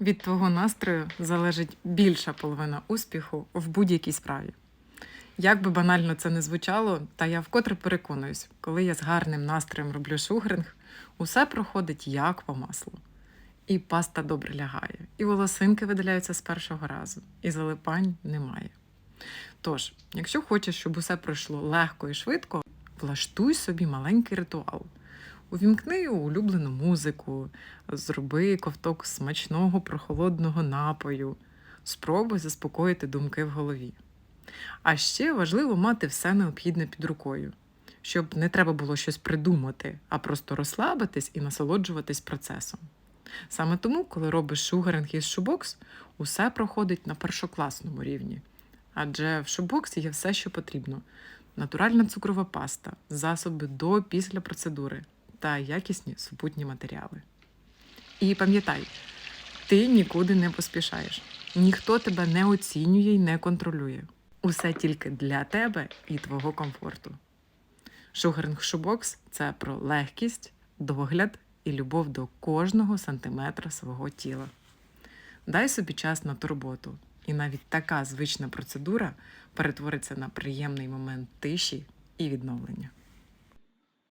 Від твого настрою залежить більша половина успіху в будь-якій справі. Як би банально це не звучало, та я вкотре переконуюсь, коли я з гарним настроєм роблю шугринг, усе проходить як по маслу. І паста добре лягає, і волосинки видаляються з першого разу, і залипань немає. Тож, якщо хочеш, щоб усе пройшло легко і швидко, влаштуй собі маленький ритуал. Увімкни улюблену музику, зроби ковток смачного прохолодного напою, спробуй заспокоїти думки в голові. А ще важливо мати все необхідне під рукою, щоб не треба було щось придумати, а просто розслабитись і насолоджуватись процесом. Саме тому, коли робиш шугаринг із шубокс, усе проходить на першокласному рівні. Адже в шубоксі є все, що потрібно: натуральна цукрова паста, засоби до після процедури та якісні супутні матеріали. І пам'ятай, ти нікуди не поспішаєш. Ніхто тебе не оцінює і не контролює. Усе тільки для тебе і твого комфорту. Шугаринг Шубокс це про легкість, догляд і любов до кожного сантиметра свого тіла. Дай собі час на турботу, і навіть така звична процедура перетвориться на приємний момент тиші і відновлення.